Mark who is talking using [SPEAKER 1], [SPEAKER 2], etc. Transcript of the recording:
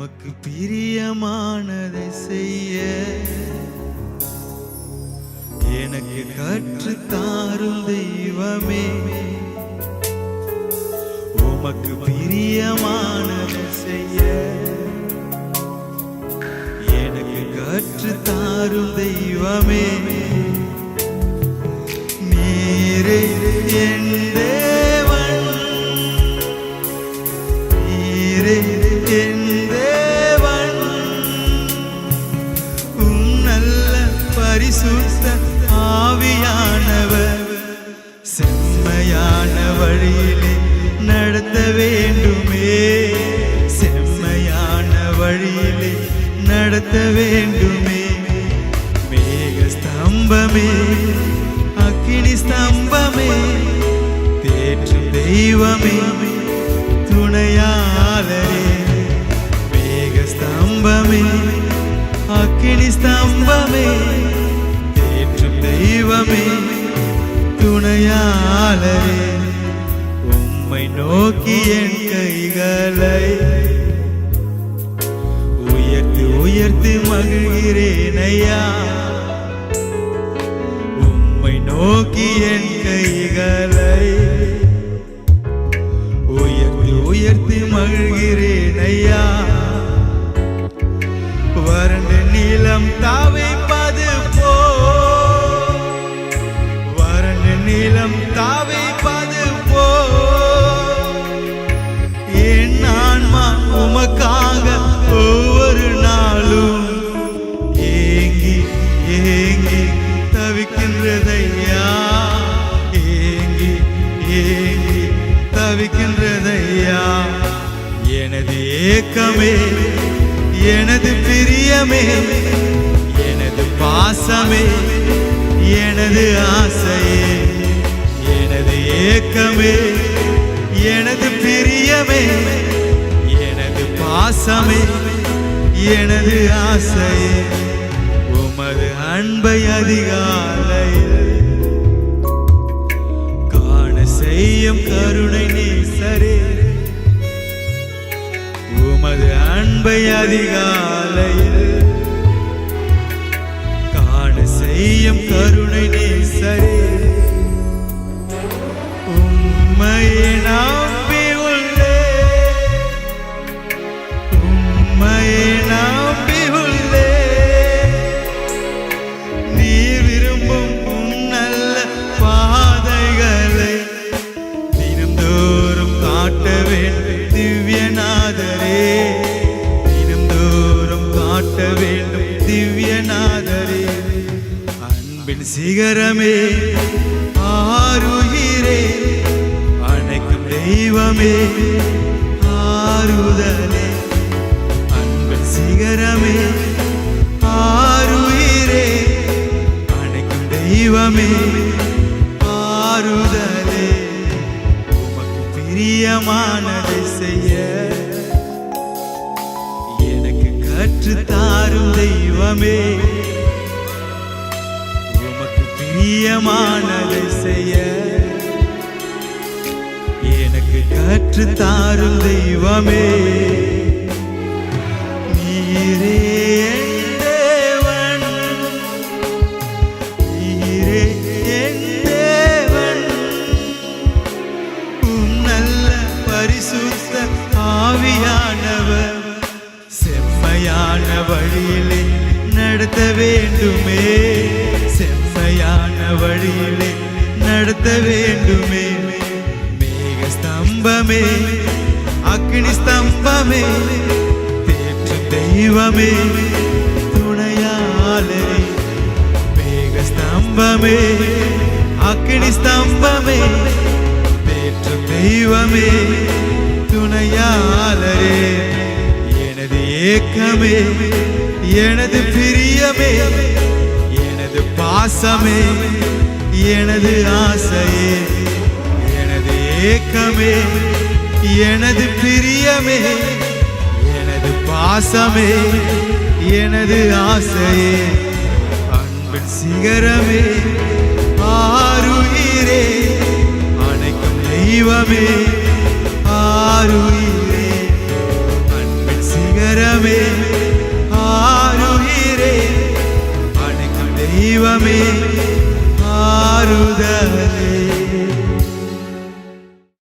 [SPEAKER 1] உமக்கு பிரியமானதை செய்ய. எனக்கு கற்று தாரும் தெய்வமே. உமக்கு பிரியமானதை செய்ய. எனக்கு கற்று தாரும் தெய்வமே. நீரே என் வழியிலே நடத்த வேண்டுமே. செம்மையான வழியிலே நடத்த வேண்டுமே. மேக ஸ்தம்பமே அக்கினி ஸ்தம்பமே தேற்று தெய்வமே துணையாளரே. மேக ஸ்தம்பமே அக்கினி ஸ்தம்பமே தேற்று தெய்வமே துணையாளரே. நோக்கி என் கைகளை உயர்த்தி உயர்த்தி மகிழ்கிறேன் ஐயா. உம்மை நோக்கி என் கைகளை உயர்த்தி உயர்த்தி மகிழ்கிறேன் ஐயா. வறண்ட நீளம் தாவை தவிக்கின்றதையா எனது ஏக்கமே எனது பிரியமே எனது பாசமே எனது ஆசையே எனது ஏக்கமே எனது பிரியமே எனது பாசமே எனது ஆசையே. உமது அன்பை அதிகாலை காண செய்யும் கருணை அன்பை அதிகாலையில் காண செய்யும் கருணை நீ சரி. சிகரமே ஆறுகிறே அணைக்கும் தெய்வமே ஆறுதலே. அன்பு சிகரமே ஆறுகிறே அணைக்கும் தெய்வமே ஆறுதலே. உமக்கு பிரியமானதை செய்ய எனக்கு கற்றுத்தாரும் தெய்வமே. பிரியமானதை செய்ய எனக்கு கற்று தாரும் தெய்வமே. நீரே பரிசுத்த ஆவியானவர். செம்மையான வழியிலே நடத்த வேண்டுமே. வழியிலே நடத்த வேண்டுமே. மேக ஸ்தம்பமே அக்னி ஸ்தம்பமே தேற்று தெய்வமே துணையாலே மேக ஸ்தம்பமே அக்னி ஸ்தம்பமே தேற்று தெய்வமே துணையாலே எனது ஏக்கமே எனது பிரியமே எனது பாசமே எனது ஆசையே எனது ஏக்கமே எனது பிரியமே எனது பாசமே எனது ஆசையே. அன்பின் சிகரமே ஆறுயிரே அனைக்கும் தெய்வமே. அணைக்கும் தெய்வமே ஆறுதலே